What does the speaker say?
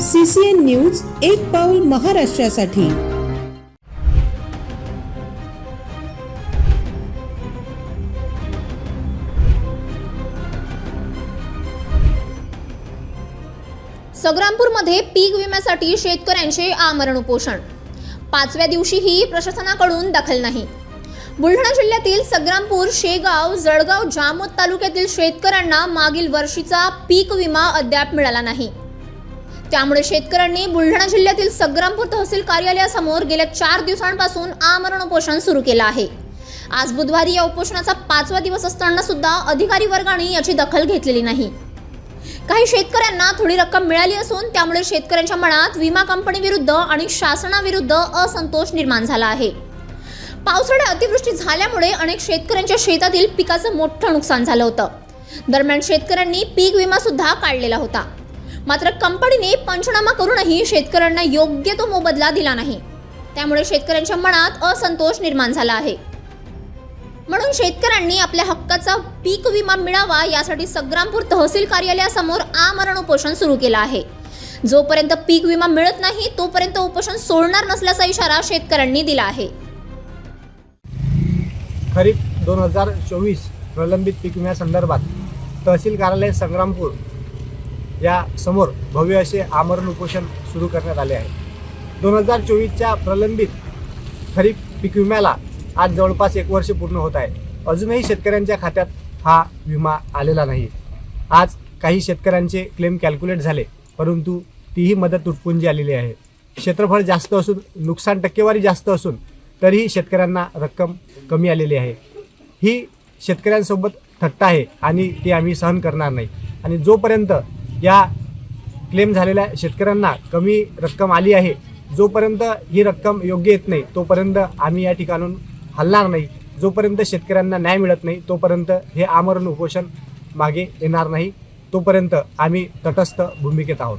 CCN news एक पाऊल महाराष्ट्रासाठी. संग्रामपूरमध्ये पीक विम्यासाठी शेतकऱ्यांचे आमरण उपोषण. पाचव्या दिवशीही प्रशासनाकडून दखल नाही. बुलढाणा जिल्ह्यातील संग्रामपूर शेगाव जळगाव जामोद तालुक्यातील शेतकऱ्यांना मागील वर्षीचा पीक विमा अद्याप मिळाला नाही. त्यामुळे शेतकऱ्यांनी बुलढाणा जिल्ह्यातील संग्रामपूर तहसील कार्यालयासमोर गेल्या चार दिवसांपासून आमरण उपोषण सुरू केलं आहे. आज बुधवारी या उपोषणाचा पाचवा दिवस असताना सुद्धा अधिकारी वर्गाने याची दखल घेतलेली नाही. काही शेतकऱ्यांना थोडी रक्कम मिळाली असून त्यामुळे शेतकऱ्यांच्या मनात विमा कंपनीविरुद्ध आणि शासनाविरुद्ध असंतोष निर्माण झाला आहे. पावसाळ्यात अतिवृष्टी झाल्यामुळे अनेक शेतकऱ्यांच्या शेतातील पिकाचं मोठं नुकसान झालं होतं. दरम्यान शेतकऱ्यांनी पीक विमा सुद्धा काढलेला होता. मात्र कंपनीने पंचनामा करूनही शेतकऱ्यांना योग्य तो मोबदला दिला नाही. त्यामुळे शेतकऱ्यांच्या मनात असंतोष निर्माण झाला आहे. म्हणून शेतकऱ्यांनी आपल्या हक्काचा पीक विमा मिळावा यासाठी संग्रामपूर तहसील कार्यालयासमोर आमरण उपोषण सुरू केलं आहे. जोपर्यंत पीक विमा मिळत नाही तोपर्यंत उपोषण सोडणार नसल्याचा इशारा शेतकऱ्यांनी दिला आहे. खरीप दोन हजार चोवीस प्रलंबित पीक विम्यासंदर्भात तहसील कार्यालय संग्रामपूर या समोर भव्य असे आमरण उपोषण सुरू करण्यात आले आहे. दोन हजार चोवीसच्या प्रलंबित खरीप पीक विम्याला आज जवळपास एक वर्ष पूर्ण होत आहे. अजूनही शेतकऱ्यांच्या खात्यात हा विमा आलेला नाही. आज काही शेतकऱ्यांचे क्लेम कॅल्क्युलेट झाले परंतु तीही मदत तुटपुंजी आलेली आहे. क्षेत्रफळ जास्त असून नुकसान टक्केवारी जास्त असून तरीही शेतकऱ्यांना रक्कम कमी आलेली आहे. ही शेतकऱ्यांसोबत थट्टा आहे आणि ती आम्ही सहन करणार नाही. आणि जोपर्यंत या क्लेम झालेल्या शेतकऱ्यांना कमी रक्कम आली आहे. जोपर्यंत ही रक्कम योग्य येत नाही तोपर्यंत आम्ही या ठिकाणून हलणार नाही. जोपर्यंत शेतकऱ्यांना न्याय मिळत नाही तोपर्यंत हे आमरण उपोषण मागे येणार नाही. तोपर्यंत आम्ही तटस्थ भूमिकेत आहोत.